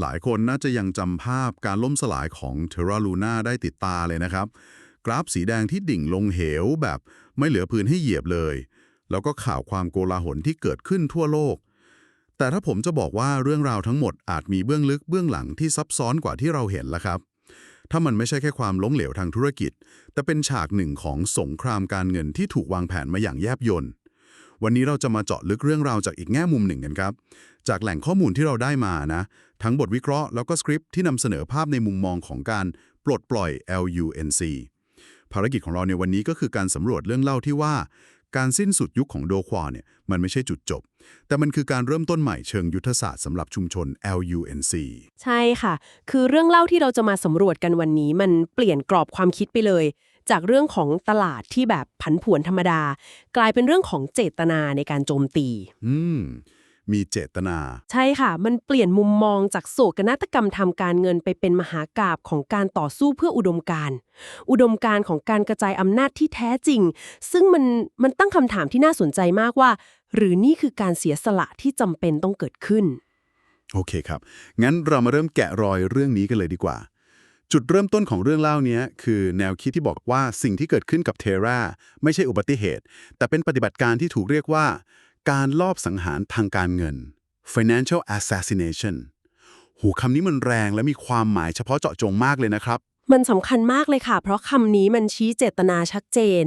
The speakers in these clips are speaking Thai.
หลายคนน่าจะยังจำภาพการล่มสลายของ Terra Luna ได้ติดตาเลยนะครับ กราฟสีแดงที่ดิ่งลงเหวแบบไม่เหลือพื้นให้เหยียบเลย แล้วก็ข่าวความโกลาหลที่เกิดขึ้นทั่วโลก แต่ถ้าผมจะบอกว่าเรื่องราวทั้งหมดอาจมีเบื้องลึกเบื้องหลังที่ซับซ้อนกว่าที่เราเห็นละครับ ถ้ามันไม่ใช่แค่ความล้มเหลวทางธุรกิจ แต่เป็นฉากหนึ่งของสงครามการเงินที่ถูกวางแผนมาอย่างแยบยล วันนี้เราจะมาเจาะลึกเรื่องราวจากอีกแง่มุมหนึ่งกันครับ จากแหล่งข้อมูลที่เราได้มานะ ทั้งบทวิเคราะห์แล้วก็สคริปต์ที่นำเสนอภาพในมุมมองของการปลดปล่อย LUNC ภารกิจของเราในวันนี้ก็คือการสำรวจเรื่องเล่าที่ว่า การสิ้นสุดยุคของโดควาเนี่ยมันไม่ใช่จุดจบ แต่มันคือการเริ่มต้นใหม่เชิงยุทธศาสตร์สำหรับชุมชน LUNC ใช่ค่ะ คือเรื่องเล่าที่เราจะมาสำรวจกันวันนี้ มันเปลี่ยนกรอบความคิดไปเลย จากเรื่องของตลาดที่แบบผันผวนธรรมดา กลายเป็นเรื่องของเจตนาในการโจมตี อืม มีเจตนา ใช่ค่ะ มันเปลี่ยนมุมมองจากโศกนาฏกรรมทำการเงินไปเป็นมหากาบของการต่อสู้เพื่ออุดมการณ์อุดมการณ์ของการกระจายอำนาจที่แท้จริง ซึ่งมันมันตั้งคำถามที่น่าสนใจมากว่า หรือนี่คือการเสียสละที่จำเป็นต้องเกิดขึ้น โอเคครับ งั้นเรามาเริ่มแกะรอยเรื่องนี้กันเลยดีกว่า จุดเริ่มต้นของเรื่องเล่าเนี้ยคือแนวคิดที่บอกว่าสิ่งที่เกิดขึ้นกับเทราไม่ใช่อุบัติเหตุ แต่เป็นปฏิบัติการที่ถูกเรียกว่า การลอบสังหารทางการเงิน financial assassination หูคำนี้มันแรงและมีความหมายเฉพาะเจาะจงมากเลยนะครับ มันสำคัญมากเลยค่ะ เพราะคำนี้มันชี้เจตนาชัดเจน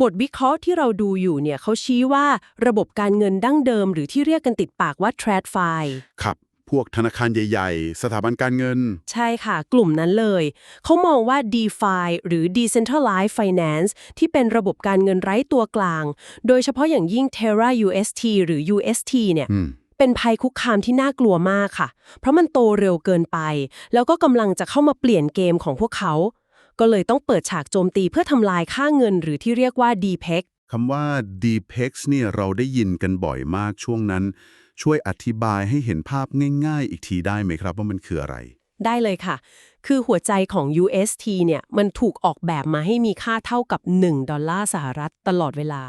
บทวิเคราะห์ที่เราดูอยู่เนี่ยเขาชี้ว่าระบบการเงินดั้งเดิม หรือที่เรียกกันติดปากว่า TradFi ครับ พวกธนาคารใหญ่ ๆ สถาบันการเงิน ใช่ค่ะ กลุ่มนั้นเลย เขามองว่า DeFi หรือ Decentralized Finance ที่เป็นระบบการเงินไร้ตัวกลาง โดยเฉพาะอย่างยิ่ง Terra UST หรือ UST เนี่ยอืมเป็นภัยคุกคามที่น่ากลัวมากค่ะ เพราะมันโตเร็วเกินไป แล้วก็กำลังจะเข้ามาเปลี่ยนเกมของพวกเขา ก็เลยต้องเปิดฉากโจมตีเพื่อทำลายค่าเงิน หรือที่เรียกว่า DPEG คำว่า DPEX เนี่ยเราได้ยินกันบ่อยมากช่วงนั้น ช่วยอธิบายให้เห็นภาพง่าย ๆ อีกทีได้ไหมครับว่ามันคืออะไร ได้เลยค่ะ คือหัวใจของ UST เนี่ยมันถูกออกแบบมาให้มีค่าเท่ากับ 1 ดอลลาร์สหรัฐตลอดเวลา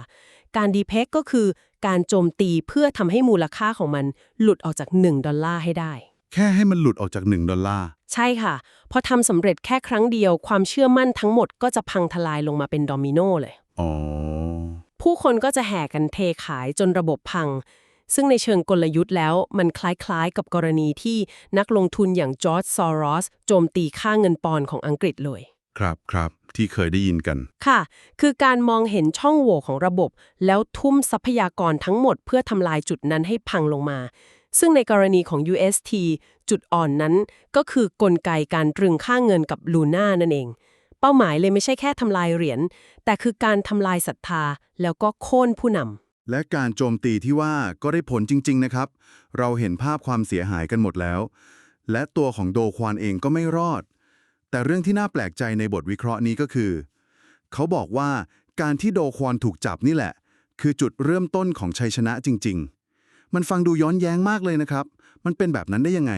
การ DPEG ก็คือการโจมตีเพื่อทำให้มูลค่าของมันหลุดออกจาก 1 ดอลลาร์ให้ได้ แค่ให้มันหลุดออกจาก 1 ดอลลาร์ ใช่ค่ะ พอทำสำเร็จแค่ครั้งเดียวความเชื่อมั่นทั้งหมดก็จะพังทลายลงมาเป็นโดมิโนเลย อ๋อ ผู้คนก็จะแห่กันเทขายจนระบบพัง ซึ่งในเชิงกลยุทธ์แล้วมันคล้ายๆ กับกรณีที่นักลงทุนอย่างจอร์จซอรอสโจมตีค่าเงินปอนด์ของอังกฤษเลย ครับครับที่เคยได้ยินกัน ค่ะ คือการมองเห็นช่องโหว่ของระบบ แล้วทุ่มทรัพยากรทั้งหมดเพื่อทำลายจุดนั้นให้พังลงมา ซึ่งในกรณีของ UST จุดอ่อนนั้น ก็คือกลไกการตรึงค่าเงินกับลูน่านั่นเอง เป้าหมายเลยไม่ใช่แค่ทำลายเหรียญแต่คือการทำลายศรัทธาแล้วก็โค่นผู้นำ และการโจมตีที่ว่าก็ได้ผลจริง ๆ นะครับ เราเห็นภาพความเสียหายกันหมดแล้ว และตัวของโดควานเองก็ไม่รอด แต่เรื่องที่น่าแปลกใจในบทวิเคราะห์นี้ก็คือ เขาบอกว่าการที่โดควานถูกจับนี่แหละ คือจุดเริ่มต้นของชัยชนะจริง ๆ มันฟังดูย้อนแย้งมากเลยนะครับ มันเป็นแบบนั้นได้ยังไง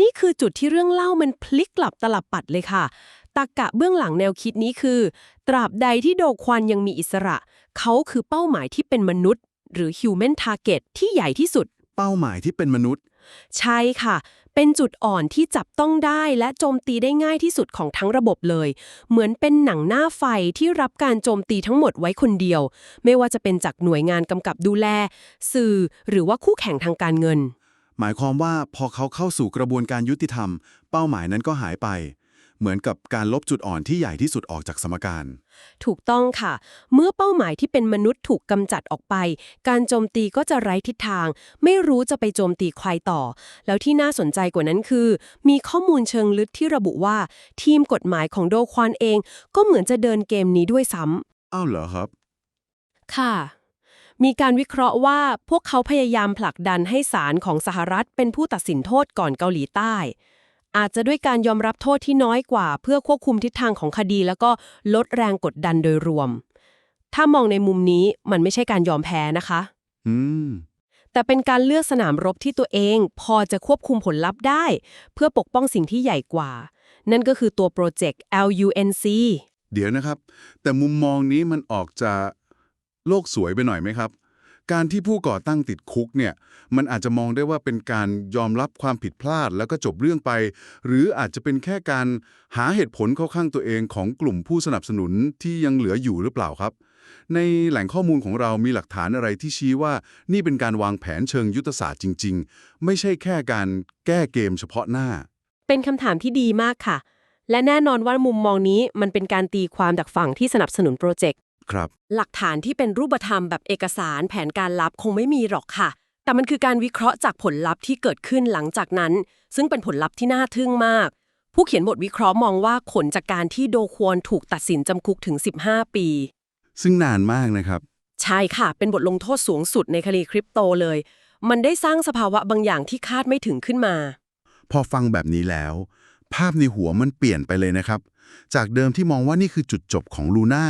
นี่คือจุดที่เรื่องเล่ามันพลิกกลับตลับปัดเลยค่ะ ตากะเบื้องหลังแนวคิดนี้คือ ตราบใดที่โดควันยังมีอิสระ เขาคือเป้าหมายที่เป็นมนุษย์ หรือ human target ที่ใหญ่ที่สุด เป้าหมายที่เป็นมนุษย์ ใช่ค่ะ เป็นจุดอ่อนที่จับต้องได้และโจมตีได้ง่ายที่สุดของทั้งระบบเลย เหมือนเป็นหนังหน้าไฟที่รับการโจมตีทั้งหมดไว้คนเดียว ไม่ว่าจะเป็นจากหน่วยงานกำกับดูแล สื่อ หรือว่าคู่แข่งทางการเงิน หมายความว่าพอเขาเข้าสู่กระบวนการยุติธรรม เป้าหมายนั้นก็หายไป เหมือนกับการลบจุดอ่อนที่ใหญ่ที่สุดออกจากสมการ ถูกต้องค่ะ เมื่อเป้าหมายที่เป็นมนุษย์ถูกกำจัดออกไป การโจมตีก็จะไร้ทิศทาง ไม่รู้จะไปโจมตีใครต่อ แล้วที่น่าสนใจกว่านั้นคือ มีข้อมูลเชิงลึกที่ระบุว่า ทีมกฎหมายของโดควานเอง ก็เหมือนจะเดินเกมนี้ด้วยซ้อ้าวเหรอครับำค่ะมีการวิเคราะห์ว่าพวกเขาพยายามผลักดันให้ศาลของสหรัฐเป็นผู้ตัดสินโทษก่อนเกาหลีใต้ อาจจะด้วยการยอมรับโทษที่น้อยกว่า เพื่อควบคุมทิศทางของคดี แล้วก็ลดแรงกดดันโดยรวม ถ้ามองในมุมนี้มันไม่ใช่การยอมแพ้นะคะ อืม แต่เป็นการเลือกสนามรบที่ตัวเอง พอจะควบคุมผลลัพธ์ได้ เพื่อปกป้องสิ่งที่ใหญ่กว่า นั่นก็คือตัวโปรเจกต์ LUNC เดี๋ยวนะครับ แต่มุมมองนี้มันออกจะโลกสวยไปหน่อยไหมครับ การที่ผู้ก่อตั้งติดคุกเนี่ยมันอาจจะมองได้ว่าเป็นการยอมรับความผิดพลาดแล้วก็จบเรื่องไป หรืออาจจะเป็นแค่การหาเหตุผลเข้าข้างตัวเองของกลุ่มผู้สนับสนุนที่ยังเหลืออยู่หรือเปล่าครับ ในแหล่งข้อมูลของเรามีหลักฐานอะไรที่ชี้ว่านี่เป็นการวางแผนเชิงยุทธศาสตร์จริง ๆ ไม่ใช่แค่การแก้เกมเฉพาะหน้า เป็นคำถามที่ดีมากค่ะ และแน่นอนว่ามุมมองนี้มันเป็นการตีความจากฝั่งที่สนับสนุนโปรเจกต์ ครับ หลักฐานที่เป็นรูปธรรมแบบเอกสารแผนการลับคงไม่มีหรอกค่ะ แต่มันคือการวิเคราะห์จากผลลัพธ์ที่เกิดขึ้นหลังจากนั้น ซึ่งเป็นผลลัพธ์ที่น่าทึ่งมาก ผู้เขียนบทวิเคราะห์มองว่าผลจากการที่โดควอนถูกตัดสินจำคุกถึง 15 ปี ซึ่งนานมากนะครับ ใช่ค่ะ เป็นบทลงโทษสูงสุดในคดีคริปโตเลย มันได้สร้างสภาวะบางอย่างที่คาดไม่ถึงขึ้นมา พอฟังแบบนี้แล้ว ภาพในหัวมันเปลี่ยนไปเลยนะครับ จากเดิมที่มองว่านี่คือจุดจบของลูน่า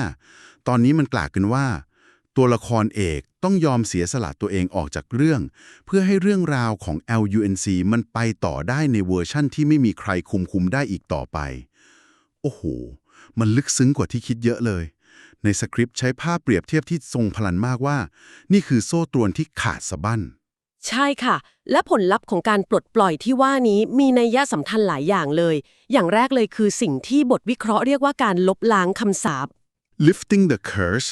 ตอนนี้มันกล่ายเป็นว่า ตัวละครเอกต้องยอมเสียสละตัวเองออกจากเรื่อง เพื่อให้เรื่องราวของ LUNC มันไปต่อได้ในเวอร์ชั่นที่ไม่มีใครคุมคุมได้อีกต่อไป โอ้โห มันลึกซึ้งกว่าที่คิดเยอะเลย ในสคริปต์ใช้ภาพเปรียบเทียบที่ทรงพลันมากว่า นี่คือโซ่ตรวนที่ขาดสะบั้นใช่ค่ะ และผลลัพธ์ของการปลดปล่อยที่ว่านี้มีนัยยะสำคัญหลายอย่างเลย อย่างแรกเลยคือสิ่งที่บทวิเคราะห์เรียกว่าการลบล้างคำสาป lifting the curse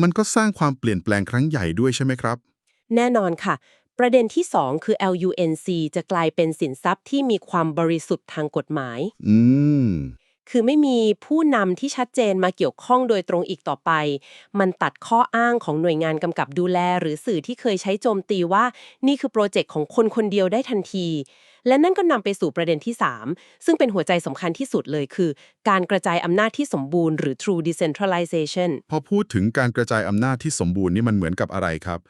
มันก็สร้างความเปลี่ยนแปลงครั้งใหญ่ด้วยใช่ไหมครับ แน่นอนค่ะ ประเด็นที่ 2 คือ LUNC จะกลายเป็นสินทรัพย์ที่มีความบริสุทธิ์ทางกฎหมาย อืม คือไม่มีผู้นำที่ชัดเจนมาเกี่ยวข้องโดยตรงอีกต่อไป มันตัดข้ออ้างของหน่วยงานกำกับดูแล หรือสื่อที่เคยใช้โจมตีว่า นี่คือโปรเจกต์ของคนคนเดียวได้ทันที และนั่นก็นำไปสู่ประเด็นที่ 3 ซึ่งเป็นหัวใจสำคัญที่สุดเลยคือ การกระจายอำนาจที่สมบูรณ์หรือ true decentralization พอพูดถึงการกระจายอำนาจที่สมบูรณ์นี่มันเหมือนกับอะไรครับ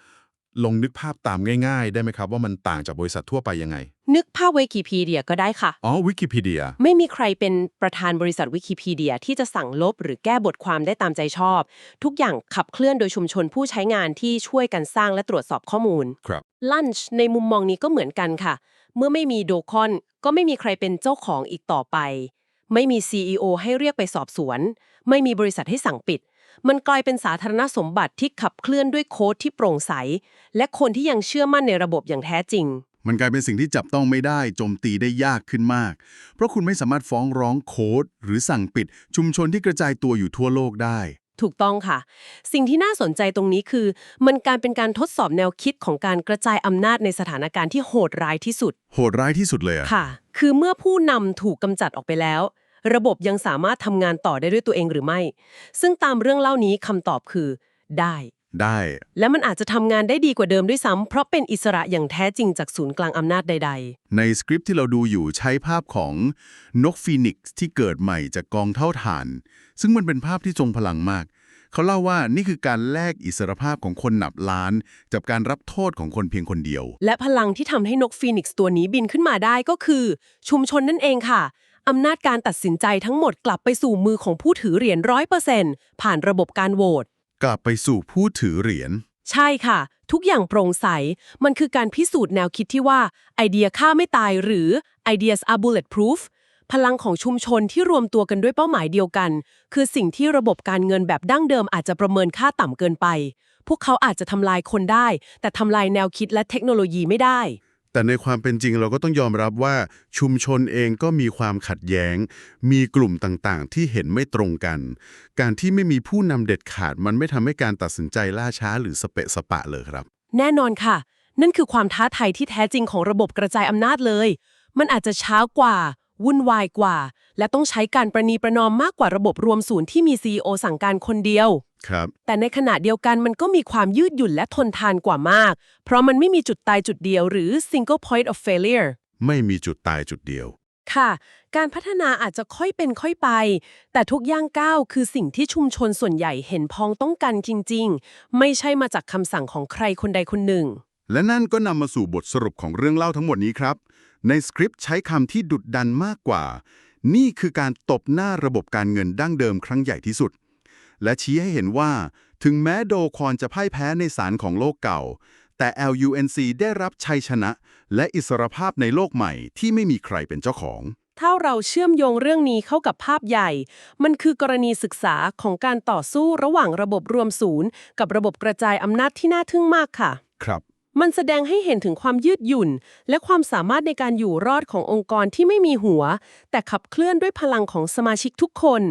ลองนึกภาพตามง่ายๆ ได้ไหมครับว่ามันต่างจากบริษัททั่วไปยังไง นึกภาพวิกิพีเดียก็ได้ค่ะ อ๋อวิกิพีเดีย ไม่มีใครเป็นประธานบริษัทวิกิพีเดียที่จะสั่งลบหรือแก้บทความได้ตามใจชอบ ทุกอย่างขับเคลื่อนโดยชุมชนผู้ใช้งานที่ช่วยกันสร้างและตรวจสอบข้อมูลครับลันช์ในมุมมองนี้ก็เหมือนกันค่ะ เมื่อไม่มีโดคอนก็ไม่มีใครเป็นเจ้าของอีกต่อไป ไม่มี CEO ให้เรียกไปสอบสวน ไม่มีบริษัทให้สั่งปิด มันกลายเป็นสาธารณสมบัติที่ขับเคลื่อนด้วยโค้ดที่โปร่งใส และคนที่ยังเชื่อมั่นในระบบอย่างแท้จริง มันกลายเป็นสิ่งที่จับต้องไม่ได้โจมตีได้ยากขึ้นมาก เพราะคุณไม่สามารถฟ้องร้องโค้ดหรือสั่งปิด ชุมชนที่กระจายตัวอยู่ทั่วโลกได้ ถูกต้องค่ะ สิ่งที่น่าสนใจตรงนี้คือ มันการเป็นการทดสอบแนวคิดของการกระจายอำนาจในสถานการณ์ที่โหดร้ายที่สุด โหดร้ายที่สุดเลยอะค่ะ คือเมื่อผู้นำถูกกำจัดออกไปแล้ว ระบบยังสามารถทำงานต่อได้ด้วยตัวเองหรือไม่ ซึ่งตามเรื่องเล่านี้คำตอบคือ ได้ ได้ และมันอาจจะทำงานได้ดีกว่าเดิมด้วยซ้ำเพราะเป็นอิสระอย่างแท้จริงจากศูนย์กลางอำนาจใด ในสคริปต์ที่เราดูอยู่ใช้ภาพของนกฟีนิกซ์ที่เกิดใหม่จากกองเท่าฐาน ซึ่งมันเป็นภาพที่ทรงพลังมาก เขาเล่าว่านี่คือการแลกอิสรภาพของคนนับล้านกับการรับโทษของคนเพียงคนเดียว ๆ และพลังที่ทำให้นกฟีนิกซ์ตัวนี้บินขึ้นมาได้ก็คือ ชุมชนนั่นเองค่ะอำนาจการตัดสินใจทั้งหมดกลับไปสู่มือของผู้ถือเหรียญร้อยเปอร์เซ็นต์ผ่านระบบการโหวต กลับไปสู่ผู้ถือเหรียญ ใช่ค่ะ ทุกอย่างโปร่งใส มันคือการพิสูจน์แนวคิดที่ว่า ไอเดียฆ่าไม่ตายหรือ ideas are bulletproof พลังของชุมชนที่รวมตัวกันด้วยเป้าหมายเดียวกัน คือสิ่งที่ระบบการเงินแบบดั้งเดิมอาจจะประเมินค่าต่ำเกินไป พวกเขาอาจจะทำลายคนได้ แต่ทำลายแนวคิดและเทคโนโลยีไม่ได้ แต่ในความเป็นจริงเราก็ต้องยอมรับว่าชุมชนเองก็มีความขัดแย้ง มีกลุ่มต่างๆ ที่เห็นไม่ตรงกัน การที่ไม่มีผู้นำเด็ดขาดมันไม่ทำให้การตัดสินใจล่าช้าหรือสเปะสปะเลยครับ แน่นอนค่ะ นั่นคือความท้าทายที่แท้จริงของระบบกระจายอำนาจเลย มันอาจจะช้ากว่า วุ่นวายกว่า และต้องใช้การประนีประนอมมากกว่าระบบรวมศูนย์ที่มี CEO สั่งการคนเดียว ครับ แต่ในขณะเดียวกันมันก็มีความยืดหยุ่นและทนทานกว่ามาก เพราะมันไม่มีจุดตายจุดเดียวหรือ single point of failure ไม่มีจุดตายจุดเดียว ค่ะ การพัฒนาอาจจะค่อยเป็นค่อยไป แต่ทุกย่างก้าวคือสิ่งที่ชุมชนส่วนใหญ่เห็นพ้องต้องกันจริง ๆ ไม่ใช่มาจากคำสั่งของใครคนใดคนหนึ่ง และนั่นก็นำมาสู่บทสรุปของเรื่องเล่าทั้งหมดนี้ครับ ในสคริปต์ใช้คำที่ดุดดันมากกว่า นี่คือการตบหน้าระบบการเงินดั้งเดิมครั้งใหญ่ที่สุด และชี้ให้เห็นว่า ถึงแม้โดคอนจะพ่ายแพ้ในศาลของโลกเก่า แต่ LUNC ได้รับชัยชนะ และอิสรภาพในโลกใหม่ที่ไม่มีใครเป็นเจ้าของ ถ้าเราเชื่อมโยงเรื่องนี้เข้ากับภาพใหญ่ มันคือกรณีศึกษาของการต่อสู้ระหว่างระบบรวมศูนย์ กับระบบกระจายอำนาจที่น่าทึ่งมากค่ะ ครับ มันแสดงให้เห็นถึงความยืดหยุ่น และความสามารถในการอยู่รอดขององค์กรที่ไม่มีหัว แต่ขับเคลื่อนด้วยพลังของสมาชิกทุกคน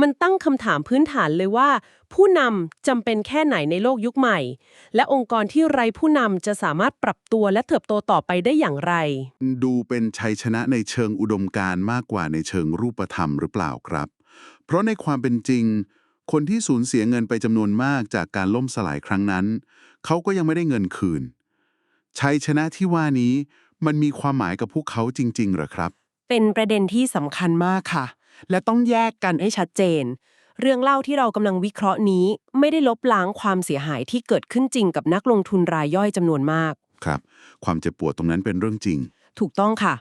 มันตั้งคำถามพื้นฐานเลยว่า ผู้นำจำเป็นแค่ไหนในโลกยุคใหม่ และองค์กรที่ไร้ผู้นำจะสามารถปรับตัวและเติบโตต่อไปได้อย่างไร ดูเป็นชัยชนะในเชิงอุดมการมากกว่าในเชิงรูปธรรมหรือเปล่าครับ เพราะในความเป็นจริงคนที่สูญเสียเงินไปจำนวนมากจากการล่มสลายครั้งนั้น เขาก็ยังไม่ได้เงินคืน ชัยชนะที่ว่านี้มันมีความหมายกับพวกเขาจริงๆเหรอครับ เป็นประเด็นที่สำคัญมากค่ะ และต้องแยกกันให้ชัดเจน เรื่องเล่าที่เรากำลังวิเคราะห์นี้ ไม่ได้ลบล้างความเสียหายที่เกิดขึ้นจริงกับนักลงทุนรายย่อยจำนวนมาก ครับ ความเจ็บปวดตรงนั้นเป็นเรื่องจริง ถูกต้องค่ะ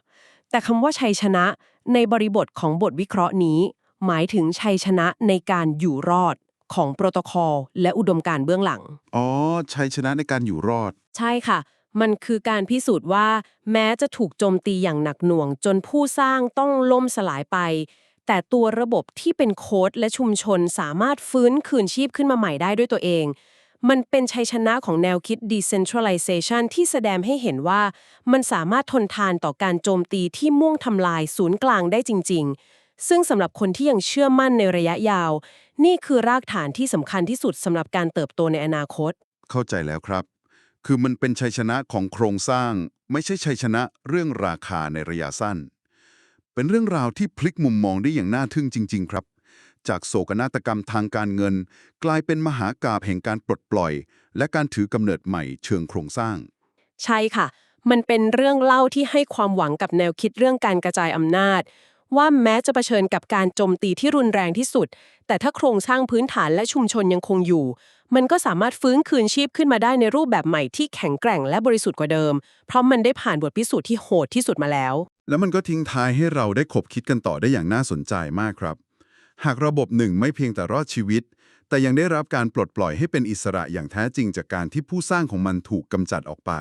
แต่คำว่าชัยชนะ ในบริบทของบทวิเคราะห์นี้ หมายถึงชัยชนะในการอยู่รอดของโปรโตคอลและอุดมการณ์เบื้องหลัง อ๋อ ชัยชนะในการอยู่รอด ใช่ค่ะ มันคือการพิสูจน์ว่า แม้จะถูกโจมตีอย่างหนักหน่วง จนผู้สร้างต้องล่มสลายไป แต่ตัวระบบที่เป็นโค้ดและชุมชนสามารถฟื้นคืนชีพขึ้นมาใหม่ได้ด้วยตัวเอง มันเป็นชัยชนะของแนวคิด decentralization ที่แสดงให้เห็นว่า มันสามารถทนทานต่อการโจมตีที่มุ่งทำลายศูนย์กลางได้จริง ๆซึ่งสำหรับคนที่ยังเชื่อมั่นในระยะยาว นี่คือรากฐานที่สำคัญที่สุดสำหรับการเติบโตในอนาคต เข้าใจแล้วครับ คือมันเป็นชัยชนะของโครงสร้าง ไม่ใช่ชัยชนะเรื่องราคาในระยะสั้น เป็นเรื่องราวที่พลิกมุมมองได้อย่างน่าทึ่งจริง ๆ ครับ จากโศกนาฏกรรมทางการเงิน กลายเป็นมหากาพย์แห่งการปลดปล่อย และการถือกำเนิดใหม่เชิงโครงสร้าง ใช่ค่ะ มันเป็นเรื่องเล่าที่ให้ความหวังกับแนวคิดเรื่องการกระจายอำนาจ ว่าแม้จะเผชิญกับการโจมตีที่รุนแรงที่สุด แต่ถ้าโครงสร้างพื้นฐานและชุมชนยังคงอยู่ มันก็สามารถฟื้นคืนชีพขึ้นมาได้ในรูปแบบใหม่ที่แข็งแกร่งและบริสุทธิ์กว่าเดิม เพราะมันได้ผ่านบทพิสูจน์ที่โหดที่สุดมาแล้ว แล้วมันก็ทิ้งท้ายให้เราได้ขบคิดกันต่อได้อย่างน่าสนใจมากครับ หากระบบหนึ่งไม่เพียงแต่รอดชีวิต แต่ยังได้รับการปลดปล่อยให้เป็นอิสระอย่างแท้จริงจากการที่ผู้สร้างของมันถูกกำจัดออกไป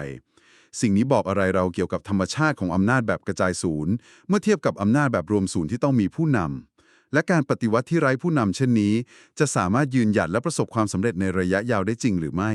สิ่งนี้บอกอะไรเราเกี่ยวกับธรรมชาติของอำนาจแบบกระจายศูนย์ เมื่อเทียบกับอำนาจแบบรวมศูนย์ที่ต้องมีผู้นำ และการปฏิวัติที่ไร้ผู้นำเช่นนี้ จะสามารถยืนหยัดและประสบความสำเร็จในระยะยาวได้จริงหรือไม่